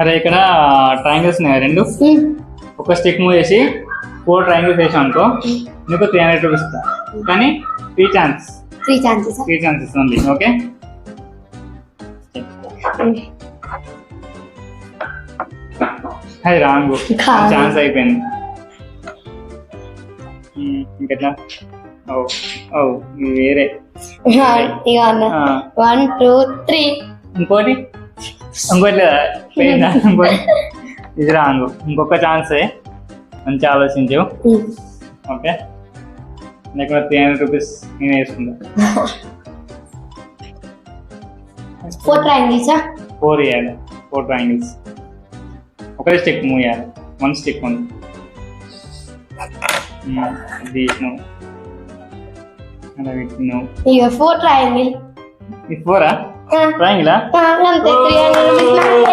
అరే ఇక్కడ ట్రయాంగిల్స్ ఉన్నాయి రెండు. ఒక స్టిక్ మూవ్ చేసి ఫోర్ ట్రయాంగిల్స్ వేసాం అనుకో నీకు త్రీ హండ్రెడ్ రూపీస్ ఇస్తా. కానీ three chance three chances three chances only okay అది రాంగ్. ఛాన్స్ అయిపోయింది. ఇంకెట్లా? ఓ ఓ వేరే. వన్ టూ త్రీ ఇంకోటి? ఇంకోటి? పోయిందా ఇంకోటి ఇది రాంగ్. ఇంకొక ఛాన్సే మంచి ఆలోచించు. ఓకే. లేకపోతే త్రీ హండ్రెడ్ రూపీస్ నేను వేసుకుంటా. ఫోర్ ట్రయాంగిల్సా ఫోర్ ఇవ్వాలి ఫోర్ ట్రయాంగిల్స్ ఒకటే స్టిక్ మూవ్ చేయాలి. వన్ స్టిక్ ఉంది ఇది తీసినావు అలా పెట్టినావు. ఇక ఫోర్ ట్రయాంగిల్ ఇది ఫోరా ట్రయాంగిలా అంతే త్రీ హండ్రెడ్